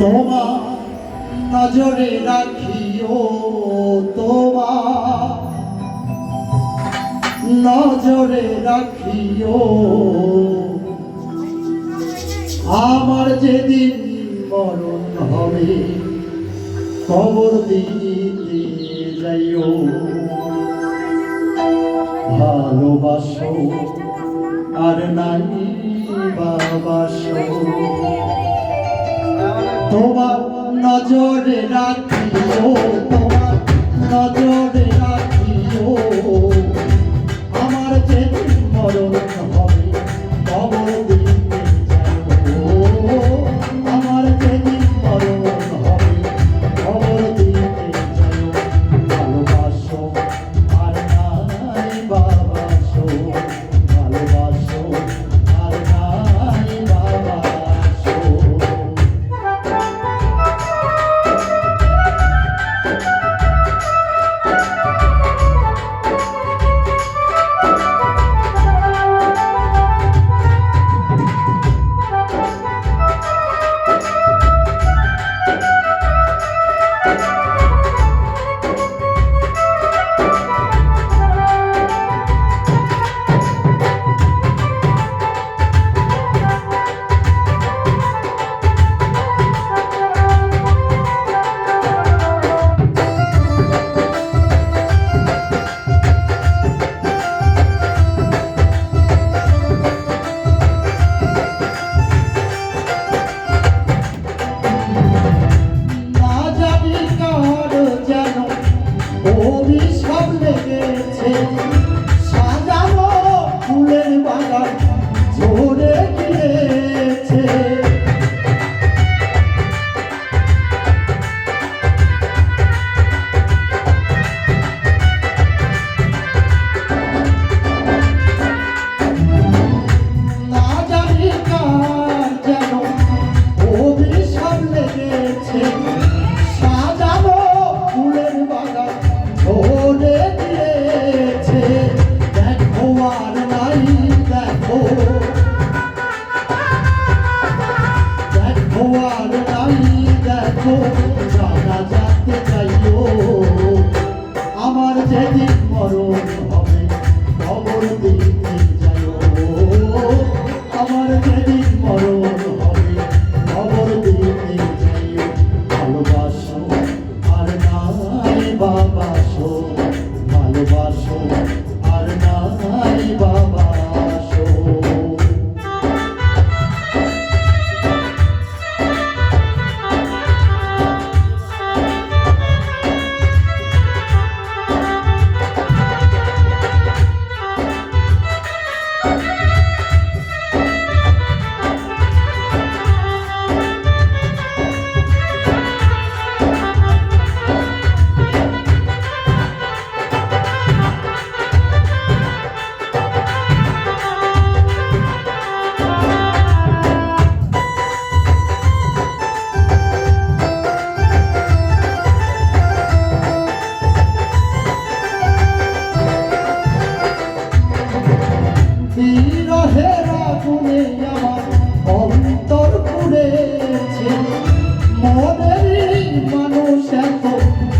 তোমা নজরে রাখিও তোমা নজরে রাখিও। আমার যেদিন মরণ হবে কবর দিতে যাইও। ভালোবাসো আর নাই বাবাসো। তোমার নজরে রাখিও তোমার নজরে は。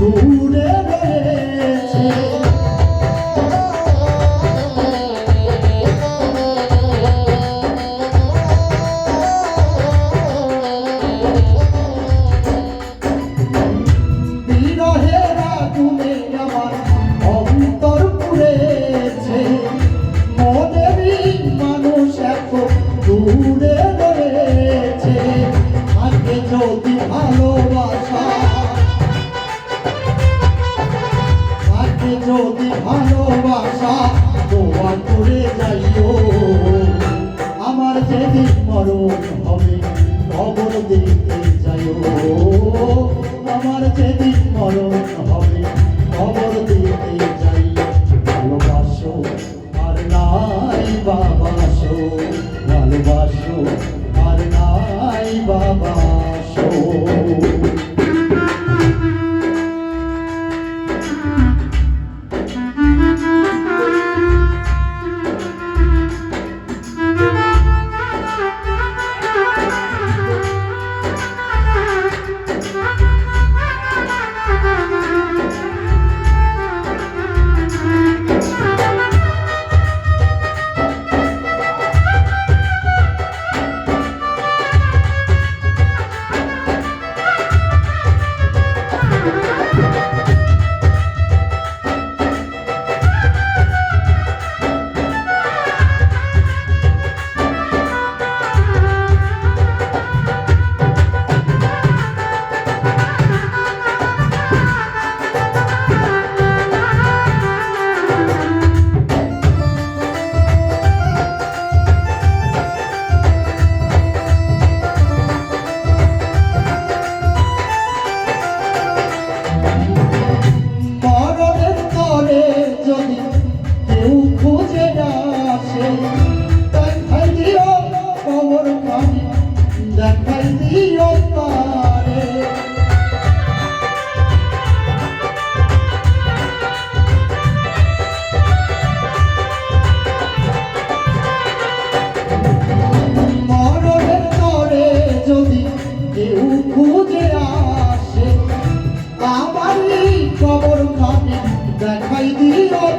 Ooh. মরণ হবে খবর দিতে চাই আমার যেদিন মরণ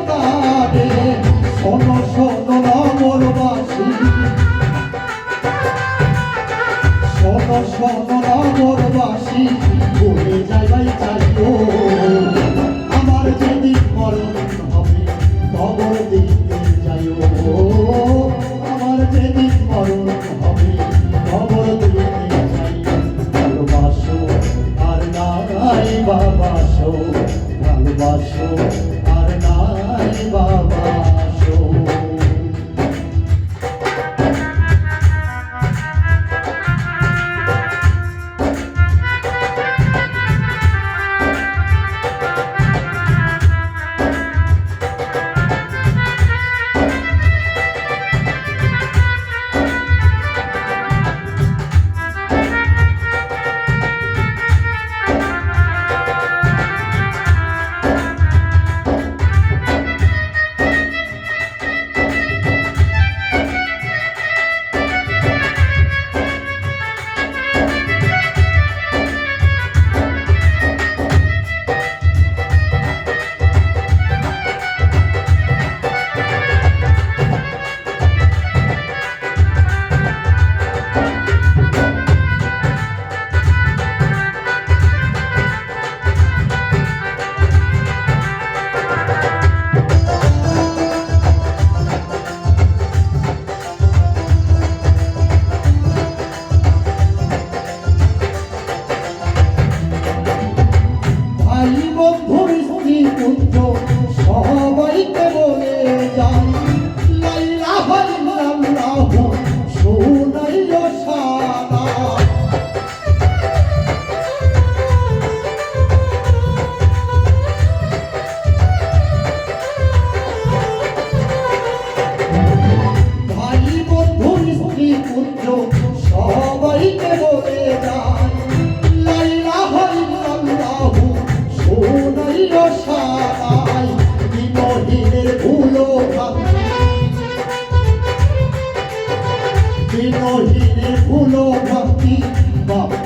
তারে শোনো শোনো নগরবাসী। শোনো শোনো নগরবাসী ভুলে যাই চালিও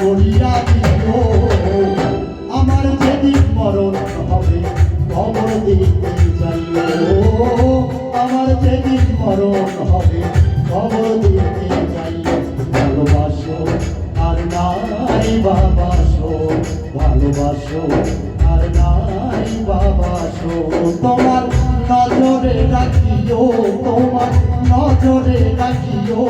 করিয়া আমার যেদিন মরণ হবে, খবর দিতে যাইও আমার যেদিন মরণ হবে, খবর দিতে যাইও আর নাই বাবাসো ভালোবাসো আর নাই বাবাসো তোমার নজরে রাখিও, তোমার নজরে রাখিও।